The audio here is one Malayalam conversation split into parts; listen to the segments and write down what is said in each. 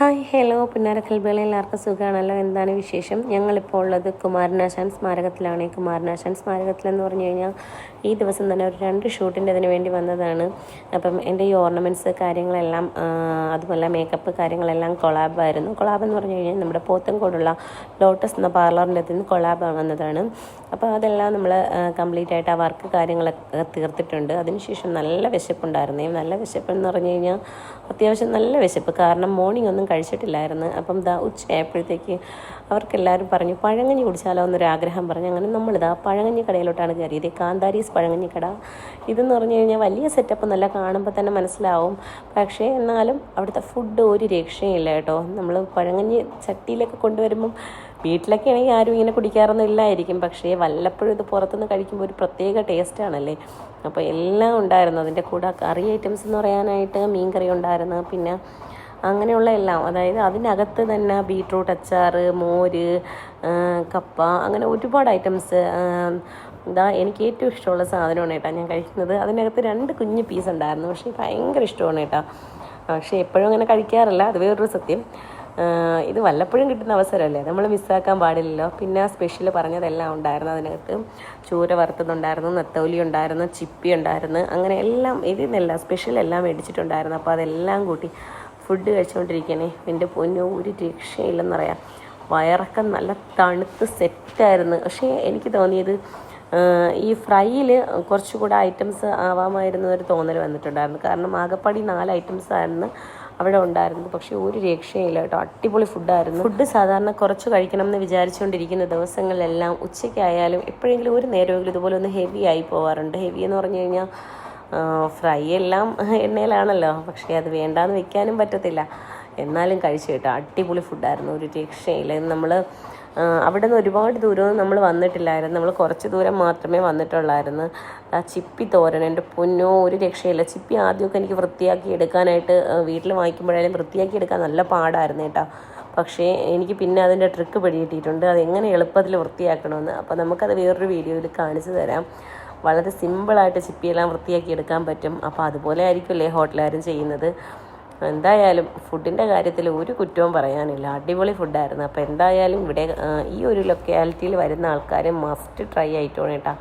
Hi hello. പുന്നാരക്കൽബേള എല്ലാവർക്കും സുഖമാണല്ലോ എന്താണ് വിശേഷം? ഞങ്ങളിപ്പോൾ ഉള്ളത് കുമാരനാശാൻ സ്മാരകത്തിലാണ്. ഈ കുമാരനാശാൻ സ്മാരകത്തിലെന്ന് പറഞ്ഞു കഴിഞ്ഞാൽ ഈ ദിവസം തന്നെ ഒരു രണ്ട് ഷൂട്ടിന്റെ ഇതിന് വേണ്ടി വന്നതാണ്. അപ്പം എന്റെ ഈ ഓർണമെന്റ്സ് കാര്യങ്ങളെല്ലാം അതുപോലെ മേക്കപ്പ് കാര്യങ്ങളെല്ലാം കൊളാബായിരുന്നു കൊളാബ് എന്ന് പറഞ്ഞു കഴിഞ്ഞാൽ നമ്മുടെ പോത്തൻകോടുള്ള ലോട്ടസ് എന്ന പാർലറിന്റെ അതിൽ നിന്ന് കൊളാബ് വന്നതാണ്. അപ്പോൾ അതെല്ലാം നമ്മൾ കംപ്ലീറ്റ് ആയിട്ട് ആ വർക്ക് കാര്യങ്ങളൊക്കെ തീർത്തിട്ടുണ്ട്. അതിനുശേഷം നല്ല വിശപ്പുണ്ടായിരുന്നേ. നല്ല വിശപ്പ് എന്ന് പറഞ്ഞു കഴിഞ്ഞാൽ അത്യാവശ്യം നല്ല വിശപ്പ്. കാരണം മോർണിംഗ് ഒന്നും കഴിച്ചിട്ടില്ലായിരുന്നു. അപ്പം ദാ ഉച്ചയായപ്പോഴത്തേക്ക് അവർക്കെല്ലാവരും പറഞ്ഞു പഴങ്കഞ്ഞി കുടിച്ചാലോ? എന്നൊരു ആഗ്രഹം പറഞ്ഞു. അങ്ങനെ നമ്മളിതാ പഴങ്കഞ്ഞി കടയിലോട്ടാണ് കയറിയത്. കാന്താരീസ് പഴങ്കഞ്ഞി കട. ഇതെന്ന് പറഞ്ഞു കഴിഞ്ഞാൽ വലിയ സെറ്റപ്പ് നല്ല കാണുമ്പോൾ തന്നെ മനസ്സിലാവും. പക്ഷേ എന്നാലും അവിടുത്തെ ഫുഡ് ഒരു രക്ഷയില്ല കേട്ടോ. നമ്മൾ പഴങ്കഞ്ഞി ചട്ടിയിലൊക്കെ കൊണ്ടുവരുമ്പം വീട്ടിലൊക്കെ ആണെങ്കിൽ ആരും ഇങ്ങനെ കുടിക്കാറൊന്നും ഇല്ലായിരിക്കും. പക്ഷേ വല്ലപ്പോഴും ഇത് പുറത്തുനിന്ന് കഴിക്കുമ്പോൾ ഒരു പ്രത്യേക ടേസ്റ്റ് ആണല്ലേ. അപ്പോൾ എല്ലാം ഉണ്ടായിരുന്നു. അതിന്റെ കൂടെ കറി ഐറ്റംസ് എന്ന് പറയാനായിട്ട് മീൻ കറി ഉണ്ടായിരുന്നു. പിന്നെ അങ്ങനെയുള്ള എല്ലാം. അതായത് അതിനകത്ത് തന്നെ ബീട്രൂട്ട് അച്ചാർ മോര് കപ്പ അങ്ങനെ ഒരുപാട് ഐറ്റംസ് ഇതാ എനിക്ക് ഏറ്റവും ഇഷ്ടമുള്ള സാധനമാണ് കേട്ടോ ഞാൻ കഴിക്കുന്നത്. അതിനകത്ത് രണ്ട് കുഞ്ഞ് പീസ് ഉണ്ടായിരുന്നു. പക്ഷേ ഭയങ്കര ഇഷ്ടമാണ് കേട്ടോ. പക്ഷേ എപ്പോഴും അങ്ങനെ കഴിക്കാറില്ല. അത് വേറൊരു സത്യം. ഇത് വല്ലപ്പോഴും കിട്ടുന്ന അവസരമല്ലേ? നമ്മൾ മിസ്സാക്കാൻ പാടില്ലല്ലോ. പിന്നെ സ്പെഷ്യൽ പറഞ്ഞതെല്ലാം ഉണ്ടായിരുന്നു അതിനകത്ത്. ചൂര വറുത്തതുണ്ടായിരുന്നു നെത്തോലി ഉണ്ടായിരുന്നു ചിപ്പി ഉണ്ടായിരുന്നു അങ്ങനെ എല്ലാം ഇതിൽ നിന്നെല്ലാം സ്പെഷ്യൽ എല്ലാം മേടിച്ചിട്ടുണ്ടായിരുന്നു. അപ്പോൾ അതെല്ലാം കൂട്ടി ഫുഡ് കഴിച്ചുകൊണ്ടിരിക്കണേ എന്റെ പൊന്നു ഒരു രക്ഷയില്ലെന്നറിയാം വയറൊക്കെ നല്ല തണുത്ത് സെറ്റായിരുന്നു. പക്ഷേ എനിക്ക് തോന്നിയത് ഈ ഫ്രൈയിൽ കുറച്ചുകൂടെ ഐറ്റംസ് ആവാമായിരുന്നു ഒരു തോന്നൽ വന്നിട്ടുണ്ടായിരുന്നു. കാരണം ആകപ്പാടി നാല് ഐറ്റംസ് ആയിരുന്നു അവിടെ ഉണ്ടായിരുന്നത്. പക്ഷേ ഒരു രക്ഷയില്ല കേട്ടോ. അടിപൊളി ഫുഡായിരുന്നു. ഫുഡ് സാധാരണ കുറച്ച് കഴിക്കണം എന്ന് വിചാരിച്ചുകൊണ്ടിരിക്കുന്ന ദിവസങ്ങളിലെല്ലാം ഉച്ചയ്ക്കായാലും എപ്പോഴെങ്കിലും ഒരു നേരമെങ്കിലും ഇതുപോലെ ഒന്ന് ഹെവി ആയി പോവാറുണ്ട്. ഹെവി എന്ന് പറഞ്ഞു കഴിഞ്ഞാൽ ഫ്രൈ എല്ലാം എണ്ണയിലാണല്ലോ. പക്ഷേ അത് വേണ്ടാന്ന് വെക്കാനും പറ്റത്തില്ല. എന്നാലും കഴിച്ചു കേട്ടോ. അടിപൊളി ഫുഡായിരുന്നു ഒരു രക്ഷയില്ല. നമ്മൾ അവിടെ നിന്ന് ഒരുപാട് ദൂരമൊന്നും നമ്മൾ വന്നിട്ടില്ലായിരുന്നു. നമ്മൾ കുറച്ച് ദൂരം മാത്രമേ വന്നിട്ടുള്ളായിരുന്നു. ആ ചിപ്പി തോരൻ എന്റെ പൊന്നോ ഒരു രക്ഷയില്ല. ചിപ്പി ആദ്യമൊക്കെ എനിക്ക് വൃത്തിയാക്കി എടുക്കാനായിട്ട് വീട്ടിൽ വാങ്ങിക്കുമ്പോഴായാലും വൃത്തിയാക്കി എടുക്കാൻ നല്ല പാടായിരുന്നു കേട്ടോ. പക്ഷേ എനിക്ക് പിന്നെ അതിന്റെ ട്രിക്ക് പിടികിട്ടിയിട്ടുണ്ട്. അതെങ്ങനെ എളുപ്പത്തിൽ വൃത്തിയാക്കണമെന്ന്. അപ്പോൾ നമുക്കത് വേറൊരു വീഡിയോയിൽ കാണിച്ചു തരാം. വളരെ സിമ്പിളായിട്ട് ചിപ്പിയെല്ലാം വൃത്തിയാക്കി എടുക്കാൻ പറ്റും. അപ്പോൾ അതുപോലെ ആയിരിക്കുമല്ലേ ഹോട്ടലുകാരും ചെയ്യുന്നത്? എന്തായാലും ഫുഡിന്റെ കാര്യത്തിൽ ഒരു കുറ്റവും പറയാനില്ല. അടിപൊളി ഫുഡായിരുന്നു. അപ്പോൾ എന്തായാലും ഇവിടെ ഈ ഒരു ലൊക്കാലിറ്റിയിൽ വരുന്ന ആൾക്കാർ മസ്റ്റ് ട്രൈ ആയിട്ടാണ് കേട്ടോ.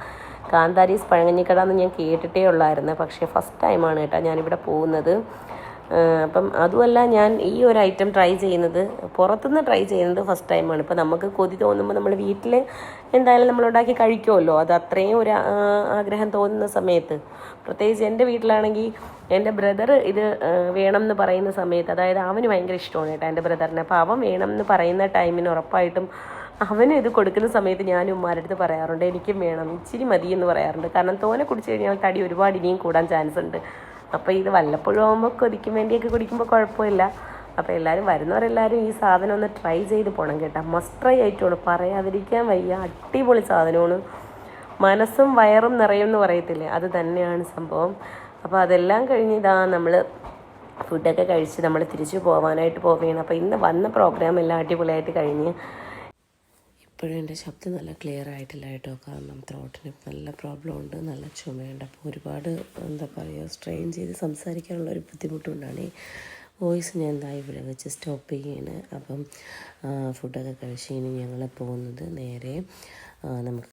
കാന്താരീസ് പഴങ്ങഞ്ഞിക്കട എന്ന് ഞാൻ കേട്ടിട്ടേ ഉള്ളായിരുന്നു. പക്ഷേ ഫസ്റ്റ് ടൈമാണ് കേട്ടോ ഞാനിവിടെ പോകുന്നത്. അപ്പം അതുമല്ല ഞാൻ ഈ ഒരു ഐറ്റം ട്രൈ ചെയ്യുന്നത് പുറത്തുനിന്ന് ട്രൈ ചെയ്യുന്നത് ഫസ്റ്റ് ടൈമാണ് ഇപ്പം നമുക്ക് കൊതി തോന്നുമ്പോൾ നമ്മൾ വീട്ടിൽ എന്തായാലും നമ്മൾ ഉണ്ടാക്കി കഴിക്കുമല്ലോ അത് അത്രയും ഒരു ആഗ്രഹം തോന്നുന്ന സമയത്ത്. പ്രത്യേകിച്ച് എന്റെ വീട്ടിലാണെങ്കിൽ എന്റെ ബ്രദർ ഇത് വേണം എന്ന് പറയുന്ന സമയത്ത് അതായത് അവന് ഭയങ്കര ഇഷ്ടമാണ് കേട്ടോ എന്റെ ബ്രദറിനെ അപ്പോൾ അവൻ വേണം എന്ന് പറയുന്ന ടൈമിന് ഉറപ്പായിട്ടും അവന് ഇത് കൊടുക്കുന്ന സമയത്ത് ഞാൻ ഉമ്മാരുടെ അടുത്ത് പറയാറുണ്ട് എനിക്കും വേണം. ഇച്ചിരി മതി എന്ന് പറയാറുണ്ട്. കാരണം തോനെ കുടിച്ച് കഴിഞ്ഞാൽ തടി ഒരുപാട് ഇനിയും കൂടാൻ ചാൻസ് ഉണ്ട്. അപ്പോൾ ഇത് വല്ലപ്പോഴും ആകുമ്പോൾ കൊതിക്കും വേണ്ടിയൊക്കെ കുടിക്കുമ്പോൾ കുഴപ്പമില്ല. അപ്പോൾ എല്ലാവരും വരുന്നവരെല്ലാവരും ഈ സാധനം ഒന്ന് ട്രൈ ചെയ്ത് പോകണം കേട്ടോ. മസ്റ്റ് ട്രൈ ആയിട്ടാണ് പറയാതിരിക്കാൻ വയ്യ. അടിപൊളി സാധനമാണ്. മനസ്സും വയറും നിറയും എന്ന് പറയത്തില്ലേ? അത് തന്നെയാണ് സംഭവം. അപ്പോൾ അതെല്ലാം കഴിഞ്ഞ് ഇതാ നമ്മൾ ഫുഡൊക്കെ കഴിച്ച് നമ്മൾ തിരിച്ചു പോകാനായിട്ട് പോവുകയാണ്. അപ്പോൾ ഇന്ന് വന്ന പ്രോഗ്രാം എല്ലാം അടിപൊളിയായിട്ട് കഴിഞ്ഞ് ഇപ്പോഴും എന്റെ ശബ്ദം നല്ല ക്ലിയർ ആയിട്ടില്ല കേട്ടോ. കാരണം ത്രോട്ടിന് നല്ല പ്രോബ്ലം ഉണ്ട് നല്ല ചുമയുണ്ട്. അപ്പോൾ ഒരുപാട് എന്താ പറയുക സ്ട്രെയിൻ ചെയ്ത് സംസാരിക്കാനുള്ള ഒരു ബുദ്ധിമുട്ടുണ്ടാണ്. വോയിസ് ഞാൻ എന്താ ഇവിടെ വെച്ച് സ്റ്റോപ്പ് ചെയ്യാണ്. അപ്പം ഫുഡൊക്കെ കഴിച്ച് ഇനി ഞങ്ങൾ പോകുന്നത് നേരെ നമുക്ക്